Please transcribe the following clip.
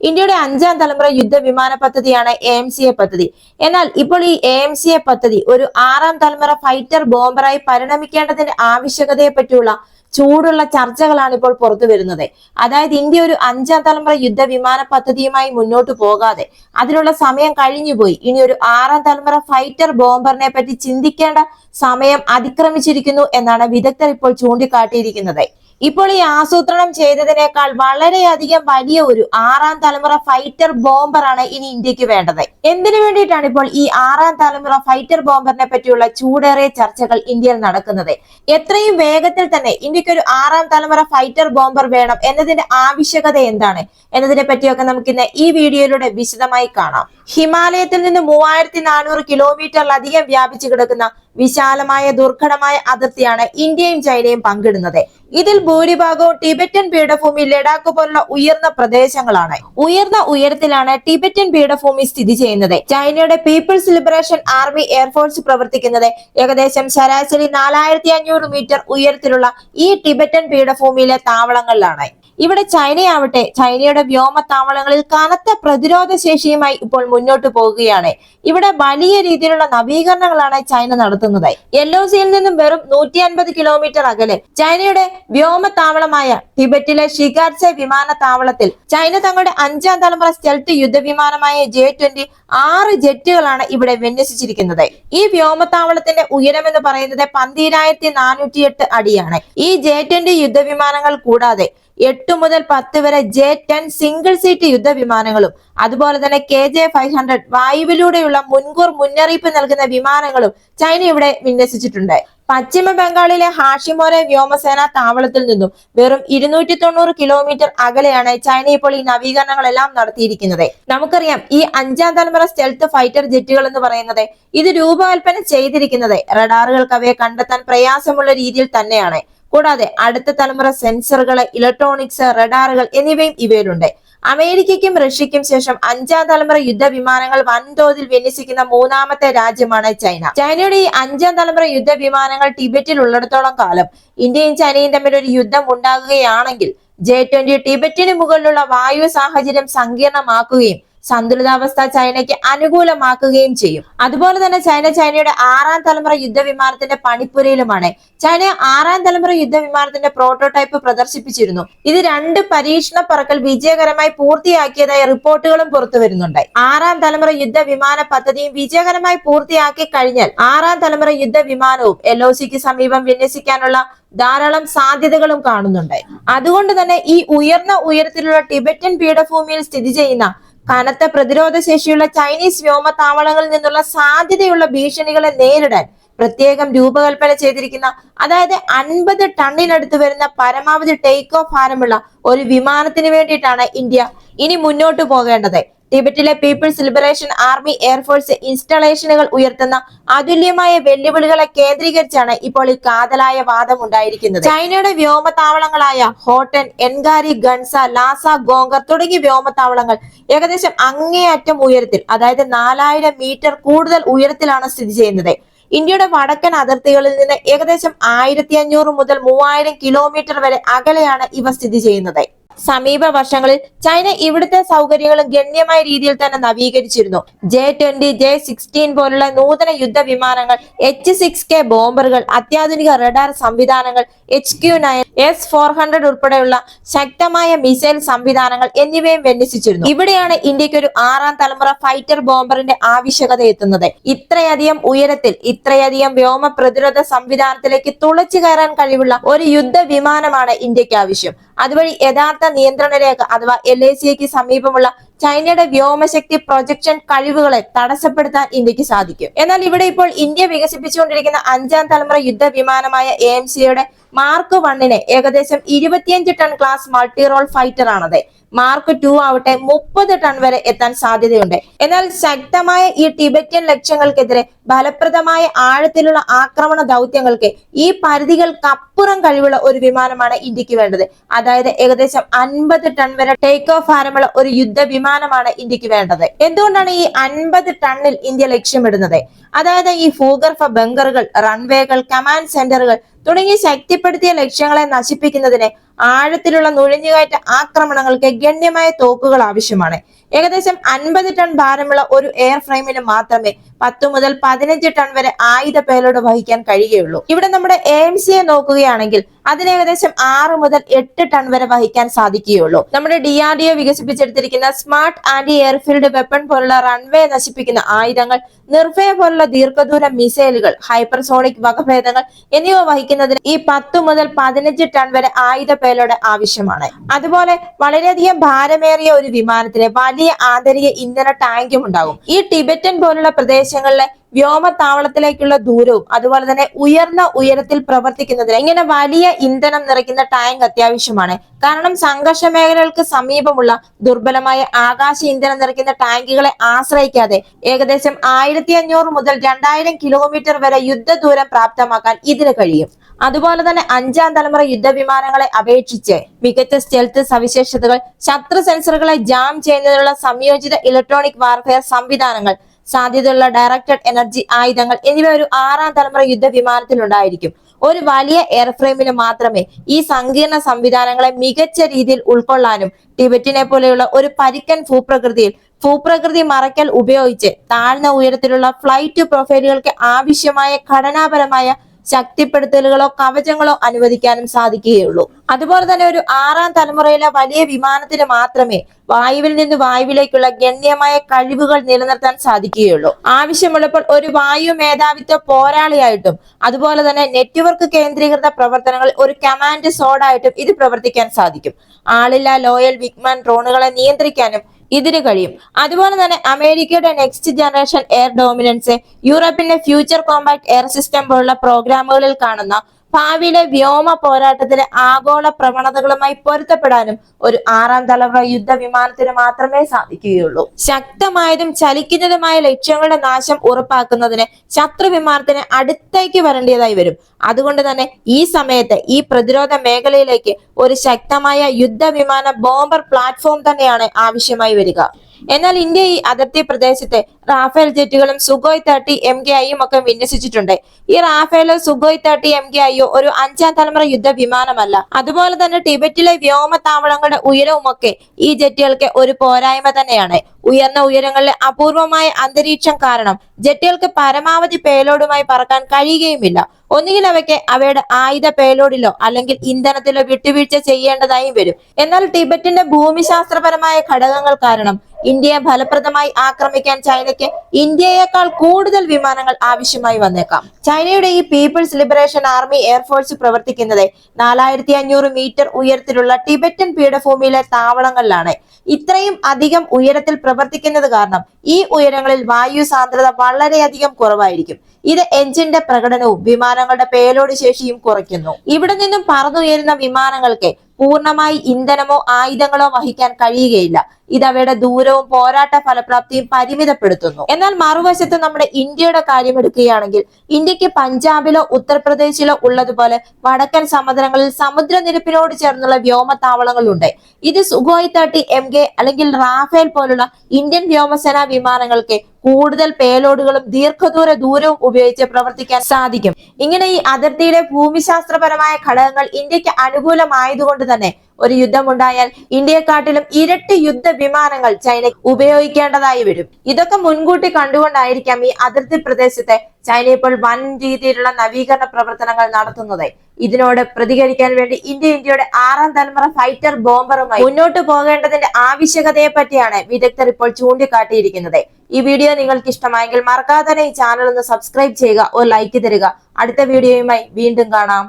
ഇന്ത്യയുടെ അഞ്ചാം തലമുറ യുദ്ധ വിമാന പദ്ധതിയാണ് എ സി എ പദ്ധതി. എന്നാൽ ഇപ്പോൾ ഈ എം സി എ പദ്ധതി ഒരു ആറാം തലമുറ ഫൈറ്റർ ബോംബറായി പരിണമിക്കേണ്ടതിന്റെ ആവശ്യകതയെ പറ്റിയുള്ള ചൂടുള്ള ചർച്ചകളാണ് ഇപ്പോൾ പുറത്തു വരുന്നത്. അതായത് ഇന്ത്യ ഒരു അഞ്ചാം തലമുറ യുദ്ധ വിമാന പദ്ധതിയുമായി മുന്നോട്ട് പോകാതെ അതിനുള്ള സമയം കഴിഞ്ഞുപോയി ഇനി ഒരു ആറാം തലമുറ ഫൈറ്റർ ബോംബറിനെ പറ്റി ചിന്തിക്കേണ്ട സമയം അതിക്രമിച്ചിരിക്കുന്നു എന്നാണ് വിദഗ്ധർ ഇപ്പോൾ ചൂണ്ടിക്കാട്ടിയിരിക്കുന്നത്. ഇപ്പോൾ ഈ ആസൂത്രണം ചെയ്തതിനേക്കാൾ വളരെയധികം വലിയ ഒരു ആറാം തലമുറ ഫൈറ്റർ ബോംബറാണ് ഇനി ഇന്ത്യയ്ക്ക് വേണ്ടത്. എന്തിനു വേണ്ടിയിട്ടാണ് ഇപ്പോൾ ഈ ആറാം തലമുറ ഫൈറ്റർ ബോംബറിനെ പറ്റിയുള്ള ചൂടേറിയ ചർച്ചകൾ ഇന്ത്യയിൽ നടക്കുന്നത്? എത്രയും വേഗത്തിൽ തന്നെ ഇന്ത്യയ്ക്ക് ഒരു ആറാം തലമുറ ഫൈറ്റർ ബോംബർ വേണം എന്നതിന്റെ ആവശ്യകത എന്താണ്? എന്നതിനെ പറ്റിയൊക്കെ നമുക്ക് ഇന്ന് ഈ വീഡിയോയിലൂടെ വിശദമായി കാണാം. ഹിമാലയത്തിൽ നിന്ന് മൂവായിരത്തി നാനൂറ് കിലോമീറ്ററിലധികം വ്യാപിച്ചു കിടക്കുന്ന വിശാലമായ ദുർഘടമായ അതിർത്തിയാണ് ഇന്ത്യയും ചൈനയും പങ്കിടുന്നത്. ഇതിൽ ഭൂരിഭാഗവും ടിബറ്റൻ പീഠഭൂമി ലഡാക്ക് പോലുള്ള ഉയർന്ന പ്രദേശങ്ങളാണ്. ഉയർന്ന ഉയരത്തിലാണ് ടിബറ്റൻ പീഠഭൂമി സ്ഥിതി ചെയ്യുന്നത്. ചൈനയുടെ പീപ്പിൾസ് ലിബറേഷൻ ആർമി എയർഫോഴ്സ് പ്രവർത്തിക്കുന്നത് ഏകദേശം ശരാശരി നാലായിരത്തി മീറ്റർ ഉയരത്തിലുള്ള ഈ ടിബറ്റൻ പീഠഭൂമിയിലെ താവളങ്ങളിലാണ്. ഇവിടെ ചൈനയാവട്ടെ ചൈനയുടെ വ്യോമ താവളങ്ങളിൽ കനത്ത പ്രതിരോധ ശേഷിയുമായി ഇപ്പോൾ മുന്നോട്ട് പോകുകയാണ്. ഇവിടെ വലിയ രീതിയിലുള്ള നവീകരണങ്ങളാണ് ചൈന നടത്തുന്നത്. യെല്ലോ സിയിൽ നിന്നും വെറും നൂറ്റി അൻപത് കിലോമീറ്റർ അകലെ ചൈനയുടെ വ്യോമ താവളമായ ടിബറ്റിലെ ഷിഗാർസെ വിമാനത്താവളത്തിൽ ചൈന തങ്ങളുടെ അഞ്ചാം തലമുറ സ്റ്റെൽറ്റ് യുദ്ധവിമാനമായ ജെ ട്വന്റി ആറ് ജെറ്റുകളാണ് ഇവിടെ വിന്യസിച്ചിരിക്കുന്നത്. ഈ വ്യോമത്താവളത്തിന്റെ ഉയരം എന്ന് പറയുന്നത് പന്തിരായിരത്തി നാനൂറ്റി എട്ട് അടിയാണ്. ഈ ജെ ട്വന്റി യുദ്ധവിമാനങ്ങൾ കൂടാതെ എട്ട് മുതൽ പത്ത് വരെ ജെ ടെൻ സിംഗിൾ സീറ്റ് യുദ്ധവിമാനങ്ങളും അതുപോലെ തന്നെ കെ ജെ ഫൈവ് ഹൺഡ്രഡ് വായുവിലൂടെയുള്ള മുൻകൂർ മുന്നറിയിപ്പ് നൽകുന്ന വിമാനങ്ങളും ചൈന ഇവിടെ വിന്യസിച്ചിട്ടുണ്ട്. പശ്ചിമ ബംഗാളിലെ ഹാഷിമോരെ വ്യോമസേന താവളത്തിൽ നിന്നും വെറും ഇരുന്നൂറ്റി തൊണ്ണൂറ് കിലോമീറ്റർ അകലെയാണ് ചൈന ഇപ്പോൾ ഈ നവീകരണങ്ങളെല്ലാം നടത്തിയിരിക്കുന്നത്. നമുക്കറിയാം ഈ അഞ്ചാം തലമുറ സ്റ്റെൽത്ത് ഫൈറ്റർ ജെറ്റുകൾ എന്ന് പറയുന്നത് ഇത് രൂപകൽപ്പന ചെയ്തിരിക്കുന്നത് റഡാറുകൾക്ക് അവയെ കണ്ടെത്താൻ പ്രയാസമുള്ള രീതിയിൽ തന്നെയാണ്. കൂടാതെ അടുത്ത തലമുറ സെൻസറുകൾ ഇലക്ട്രോണിക്സ് റഡാറുകൾ എന്നിവയും ഇവയിലുണ്ട്. അമേരിക്കയ്ക്കും റഷ്യയ്ക്കും ശേഷം അഞ്ചാം തലമുറ യുദ്ധ വിമാനങ്ങൾ വൻതോതിൽ വിന്യസിക്കുന്ന മൂന്നാമത്തെ രാജ്യമാണ് ചൈന. ചൈനയുടെ ഈ അഞ്ചാം തലമുറ യുദ്ധ വിമാനങ്ങൾ ടിബറ്റിൽ ഉള്ളിടത്തോളം കാലം ഇന്ത്യയും ചൈനയും തമ്മിൽ ഒരു യുദ്ധം ഉണ്ടാകുകയാണെങ്കിൽ ജെ ട്വന്റി ടിബറ്റിന് മുകളിലുള്ള വായു സാഹചര്യം സങ്കീർണമാക്കുകയും സന്തുലിതാവസ്ഥ ചൈനയ്ക്ക് അനുകൂലമാക്കുകയും ചെയ്യും. അതുപോലെ തന്നെ ചൈന ചൈനയുടെ ആറാം തലമുറ യുദ്ധവിമാനത്തിന്റെ പണിപ്പുരയിലുമാണ്. ചൈന ആറാം തലമുറ യുദ്ധവിമാനത്തിന്റെ പ്രോട്ടോടൈപ്പ് പ്രദർശിപ്പിച്ചിരുന്നു. ഇത് രണ്ട് പരീക്ഷണ പറക്കൽ വിജയകരമായി പൂർത്തിയാക്കിയതായി റിപ്പോർട്ടുകളും പുറത്തു വരുന്നുണ്ട്. ആറാം തലമുറ യുദ്ധവിമാന പദ്ധതിയും വിജയകരമായി പൂർത്തിയാക്കി കഴിഞ്ഞാൽ ആറാം തലമുറ യുദ്ധവിമാനവും എൽ ഒ സിക്ക് സമീപം വിന്യസിക്കാനുള്ള ധാരാളം സാധ്യതകളും കാണുന്നുണ്ട്. അതുകൊണ്ട് തന്നെ ഈ ഉയർന്ന ഉയരത്തിലുള്ള ടിബറ്റൻ പീഠഭൂമിയിൽ സ്ഥിതി ചെയ്യുന്ന കനത്ത പ്രതിരോധ ശേഷിയുള്ള ചൈനീസ് വ്യോമത്താവളങ്ങളിൽ നിന്നുള്ള സാധ്യതയുള്ള ഭീഷണികളെ നേരിടാൻ പ്രത്യേകം രൂപകൽപ്പന ചെയ്തിരിക്കുന്ന അതായത് അൻപത് ടണ്ണിനടുത്ത് വരുന്ന പരമാവധി ടേക്ക് ഓഫ് ഭാരമുള്ള ഒരു വിമാനത്തിന് വേണ്ടിയിട്ടാണ് ഇന്ത്യ ഇനി മുന്നോട്ട് പോകേണ്ടത്. ടിബറ്റിലെ People's Liberation Army air force ഇൻസ്റ്റാളേഷനുകൾ ഉയർത്തുന്ന അതുല്യമായ വെല്ലുവിളികളെ കേന്ദ്രീകരിച്ചാണ് ഇപ്പോൾ ഈ കാതലായ വാദം ഉണ്ടായിരിക്കുന്നത്. ചൈനയുടെ വ്യോമത്താവളങ്ങളായ ഹോട്ടൻ എൻഗാരി ഗൺസ ലാസ ഗോങ്കർ തുടങ്ങിയ വ്യോമത്താവളങ്ങൾ ഏകദേശം അങ്ങേയറ്റം ഉയരത്തിൽ അതായത് നാലായിരം മീറ്റർ കൂടുതൽ ഉയരത്തിലാണ് സ്ഥിതി ചെയ്യുന്നത്. ഇന്ത്യയുടെ വടക്കൻ അതിർത്തികളിൽ നിന്ന് ഏകദേശം ആയിരത്തി അഞ്ഞൂറ് മുതൽ മൂവായിരം കിലോമീറ്റർ വരെ അകലെയാണ് ഇവ സ്ഥിതി ചെയ്യുന്നത്. സമീപ വർഷങ്ങളിൽ ചൈന ഇവിടുത്തെ സൗകര്യങ്ങളും ഗണ്യമായ രീതിയിൽ തന്നെ നവീകരിച്ചിരുന്നു. ജെ ട്വന്റി ജെ സിക്സ്റ്റീൻ പോലുള്ള നൂതന യുദ്ധ വിമാനങ്ങൾ എച്ച് സിക്സ് കെ ബോംബറുകൾ അത്യാധുനിക റഡാർ സംവിധാനങ്ങൾ H Q nine S four hundred ഉൾപ്പെടെയുള്ള ശക്തമായ മിസൈൽ സംവിധാനങ്ങൾ എന്നിവയും വിന്യസിച്ചിരുന്നു. ഇവിടെയാണ് ഇന്ത്യയ്ക്ക് ഒരു ആറാം തലമുറ ഫൈറ്റർ ബോംബറിന്റെ ആവശ്യകത എത്തുന്നത്. ഇത്രയധികം ഉയരത്തിൽ ഇത്രയധികം വ്യോമ പ്രതിരോധ സംവിധാനത്തിലേക്ക് തുളച്ചു കയറാൻ കഴിവുള്ള ഒരു യുദ്ധ വിമാനമാണ് ഇന്ത്യയ്ക്ക് ആവശ്യം. അതുവഴി യഥാർത്ഥ നിയന്ത്രണ രേഖ അഥവാ എൽ ഐ സിക്ക് സമീപമുള്ള ചൈനയുടെ വ്യോമശക്തി പ്രൊജക്ഷൻ കഴിവുകളെ തടസ്സപ്പെടുത്താൻ ഇന്ത്യയ്ക്ക് സാധിക്കും. എന്നാൽ ഇവിടെ ഇപ്പോൾ ഇന്ത്യ വികസിപ്പിച്ചുകൊണ്ടിരിക്കുന്ന അഞ്ചാം തലമുറ യുദ്ധ വിമാനമായ എ എം സിയുടെ മാർക്ക് വണ്ണിന് ഏകദേശം ഇരുപത്തിയഞ്ച് ton class multi role fighter ആണത്. മാർക്ക് ടു ആവട്ടെ മുപ്പത് ടൺ വരെ എത്താൻ സാധ്യതയുണ്ട്. എന്നാൽ ശക്തമായ ഈ ടിബറ്റൻ ലക്ഷ്യങ്ങൾക്കെതിരെ ഫലപ്രദമായ ആഴത്തിലുള്ള ആക്രമണ ദൗത്യങ്ങൾക്ക് ഈ പരിധികൾക്കപ്പുറം കഴിവുള്ള ഒരു വിമാനമാണ് ഇന്ത്യയ്ക്ക് വേണ്ടത്. അതായത് ഏകദേശം അൻപത് ടൺ വരെ ടേക്ക് ഓഫ് ഭാരമുള്ള ഒരു യുദ്ധ വിമാനമാണ് ഇന്ത്യയ്ക്ക് വേണ്ടത്. എന്തുകൊണ്ടാണ് ഈ അൻപത് ടണ്ണിൽ ഇന്ത്യ ലക്ഷ്യമിടുന്നത്? അതായത് ഈ ഭൂഗർഭ ബങ്കറുകൾ റൺവേകൾ കമാൻഡ് സെന്ററുകൾ തുടങ്ങി ശക്തിപ്പെടുത്തിയ ലക്ഷ്യങ്ങളെ നശിപ്പിക്കുന്നതിന് ആഴത്തിലുള്ള നുഴഞ്ഞുകയറ്റ ആക്രമണങ്ങൾക്ക് ഗണ്യമായ തോക്കുകൾ ആവശ്യമാണ്. ഏകദേശം അൻപത് ടൺ ഭാരമുള്ള ഒരു എയർ ഫ്രെയിമിന് മാത്രമേ പത്ത് മുതൽ പതിനഞ്ച് ടൺ വരെ ആയുധ പേലോട് വഹിക്കാൻ കഴിയുകയുള്ളൂ. ഇവിടെ നമ്മുടെ എ എം സിയെ നോക്കുകയാണെങ്കിൽ അതിന് ഏകദേശം ആറ് മുതൽ എട്ട് ടൺ വരെ വഹിക്കാൻ സാധിക്കുകയുള്ളൂ. നമ്മുടെ ഡി ആർ ഡി ഒ വികസിപ്പിച്ചെടുത്തിരിക്കുന്ന സ്മാർട്ട് ആന്റി എയർഫീൽഡ് വെപ്പൺ പോലുള്ള റൺവേ നശിപ്പിക്കുന്ന ആയുധങ്ങൾ നിർഭയ പോലുള്ള ദീർഘദൂര മിസൈലുകൾ ഹൈപ്പർസോണിക് വകഭേദങ്ങൾ എന്നിവ വഹിക്കുന്നതിന് ഈ പത്ത് മുതൽ പതിനഞ്ച് ടൺ വരെ ആയുധ പേലോട് ആവശ്യമാണ്. അതുപോലെ വളരെയധികം ഭാരമേറിയ ഒരു വിമാനത്തിന് വലിയ ആന്തരിക ഇന്ധന ടാങ്കും ഉണ്ടാകും. ഈ ടിബറ്റൻ പോലുള്ള പ്രദേശങ്ങളിലെ വ്യോമത്താവളത്തിലേക്കുള്ള ദൂരവും അതുപോലെ തന്നെ ഉയർന്ന ഉയരത്തിൽ പ്രവർത്തിക്കുന്നതിന് ഇങ്ങനെ വലിയ ഇന്ധനം നിറയ്ക്കുന്ന ടാങ്ക് അത്യാവശ്യമാണ്. കാരണം സംഘർഷ മേഖലകൾക്ക് സമീപമുള്ള ദുർബലമായ ആകാശ ഇന്ധനം നിറയ്ക്കുന്ന ടാങ്കുകളെ ആശ്രയിക്കാതെ ഏകദേശം ആയിരത്തി അഞ്ഞൂറ് മുതൽ രണ്ടായിരം കിലോമീറ്റർ വരെ യുദ്ധദൂരം പ്രാപ്തമാക്കാൻ ഇതിന് കഴിയും. അതുപോലെ തന്നെ അഞ്ചാം തലമുറ യുദ്ധവിമാനങ്ങളെ അപേക്ഷിച്ച് മികച്ച സ്റ്റെൽത്ത് സവിശേഷതകൾ ശത്രു സെൻസറുകളെ ജാം ചെയ്യുന്നതിനുള്ള സംയോജിത ഇലക്ട്രോണിക് വാർഫെയർ സംവിധാനങ്ങൾ സാധ്യതയുള്ള ഡയറക്റ്റഡ് എനർജി ആയുധങ്ങൾ എന്നിവ ഒരു ആറാം തലമുറ യുദ്ധ ഉണ്ടായിരിക്കും. ഒരു വലിയ എയർഫ്രെയിമിന് മാത്രമേ ഈ സങ്കീർണ സംവിധാനങ്ങളെ മികച്ച രീതിയിൽ ഉൾക്കൊള്ളാനും ടിബറ്റിനെ പോലെയുള്ള ഒരു പരിക്കൻ ഭൂപ്രകൃതിയിൽ ഭൂപ്രകൃതി മറയ്ക്കൽ ഉപയോഗിച്ച് താഴ്ന്ന ഉയരത്തിലുള്ള ഫ്ലൈറ്റ് പ്രൊഫൈലുകൾക്ക് ആവശ്യമായ ഘടനാപരമായ ശക്തിപ്പെടുത്തലുകളോ കവചങ്ങളോ അനുവദിക്കാനും സാധിക്കുകയുള്ളൂ. അതുപോലെ തന്നെ ഒരു ആറാം തലമുറയിലെ വലിയ വിമാനത്തിന് മാത്രമേ വായുവിൽ നിന്ന് വായുവിലേക്കുള്ള ഗണ്യമായ കഴിവുകൾ നിലനിർത്താൻ സാധിക്കുകയുള്ളൂ. ആവശ്യമുള്ളപ്പോൾ ഒരു വായു മേധാവിത്വ പോരാളിയായിട്ടും അതുപോലെ തന്നെ നെറ്റ്വർക്ക് കേന്ദ്രീകൃത പ്രവർത്തനങ്ങൾ ഒരു കമാൻഡ് സോഡായിട്ടും ഇത് പ്രവർത്തിക്കാൻ സാധിക്കും. ആളില്ല ലോയൽ വിഗ്മാൻ ഡ്രോണുകളെ നിയന്ത്രിക്കാനും ഇതിന് കഴിയും. അതുപോലെ തന്നെ അമേരിക്കയുടെ നെക്സ്റ്റ് ജനറേഷൻ എയർ ഡോമിനൻസ് യൂറോപ്പിന്റെ ഫ്യൂച്ചർ കോമ്പാക്ട് എയർ സിസ്റ്റം പോലുള്ള പ്രോഗ്രാമുകളിൽ കാണുന്ന ഭാവിയിലെ വ്യോമ പോരാട്ടത്തിലെ ആഗോള പ്രവണതകളുമായി പൊരുത്തപ്പെടാനും ഒരു ആറാം തലമുറ യുദ്ധ വിമാനത്തിന് മാത്രമേ സാധിക്കുകയുള്ളൂ. ശക്തമായതും ചലിക്കുന്നതുമായ ലക്ഷ്യങ്ങളുടെ നാശം ഉറപ്പാക്കുന്നതിന് ശത്രു വിമാനത്തിന് അടുത്തേക്ക് വരേണ്ടതായി വരും. അതുകൊണ്ട് തന്നെ ഈ സമയത്ത് ഈ പ്രതിരോധ മേഖലയിലേക്ക് ഒരു ശക്തമായ യുദ്ധവിമാന ബോംബർ പ്ലാറ്റ്ഫോം തന്നെയാണ് ആവശ്യമായി വരിക. എന്നാൽ ഇന്ത്യ ഈ അതിർത്തി പ്രദേശത്ത് റാഫേൽ ജെറ്റുകളും സുഗോയ് തേർട്ടി എം കെ ഐയും ഒക്കെ വിന്യസിച്ചിട്ടുണ്ട്. ഈ റാഫേലോ സുഗോയ് തേർട്ടി എം കെ ഐയോ ഒരു അഞ്ചാം തലമുറ യുദ്ധ വിമാനമല്ല. അതുപോലെ തന്നെ ടിബറ്റിലെ വ്യോമത്താവളങ്ങളുടെ ഉയരവുമൊക്കെ ഈ ജെറ്റുകൾക്ക് ഒരു പോരായ്മ തന്നെയാണ്. ഉയർന്ന ഉയരങ്ങളിലെ അപൂർവമായ അന്തരീക്ഷം കാരണം ജെറ്റുകൾക്ക് പരമാവധി പേലോഡുമായി പറക്കാൻ കഴിയുകയുമില്ല. ഒന്നുകിൽ അവയ്ക്ക് അവയുടെ ആയുധ പേലോഡിലോ അല്ലെങ്കിൽ ഇന്ധനത്തിലോ വിട്ടുവീഴ്ച ചെയ്യേണ്ടതായും വരും. എന്നാൽ ടിബറ്റിന്റെ ഭൂമിശാസ്ത്രപരമായ ഘടകങ്ങൾ കാരണം ഇന്ത്യയെ ഫലപ്രദമായി ആക്രമിക്കാൻ ചൈനയ്ക്ക് ഇന്ത്യയേക്കാൾ കൂടുതൽ വിമാനങ്ങൾ ആവശ്യമായി വന്നേക്കാം. ചൈനയുടെ ഈ പീപ്പിൾസ് ലിബറേഷൻ ആർമി എയർഫോഴ്സ് പ്രവർത്തിക്കുന്നത് നാലായിരത്തി അഞ്ഞൂറ് മീറ്റർ ഉയരത്തിലുള്ള ടിബറ്റൻ പീഠഭൂമിയിലെ താവളങ്ങളിലാണ്. ഇത്രയും അധികം ഉയരത്തിൽ പ്രവർത്തിക്കുന്നത് കാരണം ഈ ഉയരങ്ങളിൽ വായു സാന്ദ്രത വളരെയധികം കുറവായിരിക്കും. ഇത് എഞ്ചിന്റെ പ്രകടനവും വിമാനങ്ങളുടെ പേലോട് ശേഷിയും കുറയ്ക്കുന്നു. ഇവിടെ നിന്നും പറന്നുയരുന്ന വിമാനങ്ങൾക്ക് പൂർണമായി ഇന്ധനമോ ആയുധങ്ങളോ വഹിക്കാൻ കഴിയുകയില്ല. ഇത് അവയുടെ ദൂരവും പോരാട്ട ഫലപ്രാപ്തിയും പരിമിതപ്പെടുത്തുന്നു. എന്നാൽ മറുവശത്ത് നമ്മുടെ ഇന്ത്യയുടെ കാര്യം എടുക്കുകയാണെങ്കിൽ ഇന്ത്യയ്ക്ക് പഞ്ചാബിലോ ഉത്തർപ്രദേശിലോ ഉള്ളതുപോലെ വടക്കൻ സമുദ്രങ്ങളിൽ സമുദ്രനിരപ്പിനോട് ചേർന്നുള്ള വ്യോമത്താവളങ്ങളുണ്ട്. ഇത് സുഖോയ് തേർട്ടി എം കെ അല്ലെങ്കിൽ റാഫേൽ പോലുള്ള ഇന്ത്യൻ വ്യോമസേനാ വിമാനങ്ങൾക്ക് കൂടുതൽ പേലോഡുകളും ദീർഘദൂര ദൂരവും ഉപയോഗിച്ച് പ്രവർത്തിക്കാൻ സാധിക്കും. ഇങ്ങനെ ഈ അതിർത്തിയിലെ ഭൂമിശാസ്ത്രപരമായ ഘടകങ്ങൾ ഇന്ത്യയ്ക്ക് അനുകൂലമായതുകൊണ്ട് തന്നെ ഒരു യുദ്ധമുണ്ടായാൽ ഇന്ത്യയെക്കാട്ടിലും ഇരട്ടി യുദ്ധ വിമാനങ്ങൾ ചൈന ഉപയോഗിക്കേണ്ടതായി വരും. ഇതൊക്കെ മുൻകൂട്ടി കണ്ടുകൊണ്ടായിരിക്കാം ഈ അതിർത്തി പ്രദേശത്തെ ചൈന ഇപ്പോൾ വൻ രീതിയിലുള്ള നവീകരണ പ്രവർത്തനങ്ങൾ നടത്തുന്നത്. ഇതിനോട് പ്രതികരിക്കാൻ വേണ്ടി ഇന്ത്യ ഇന്ത്യയുടെ ആറാം തലമുറ ഫൈറ്റർ ബോംബറുമായി മുന്നോട്ട് പോകേണ്ടതിന്റെ ആവശ്യകതയെ പറ്റിയാണ് വിദഗ്ധർ ഇപ്പോൾ ചൂണ്ടിക്കാട്ടിയിരിക്കുന്നത്. ഈ വീഡിയോ നിങ്ങൾക്ക് ഇഷ്ടമായെങ്കിൽ മറക്കാതെ ഈ ചാനൽ ഒന്ന് സബ്സ്ക്രൈബ് ചെയ്യുക ഒരു ലൈക്ക് തരിക. അടുത്ത വീഡിയോയുമായി വീണ്ടും കാണാം.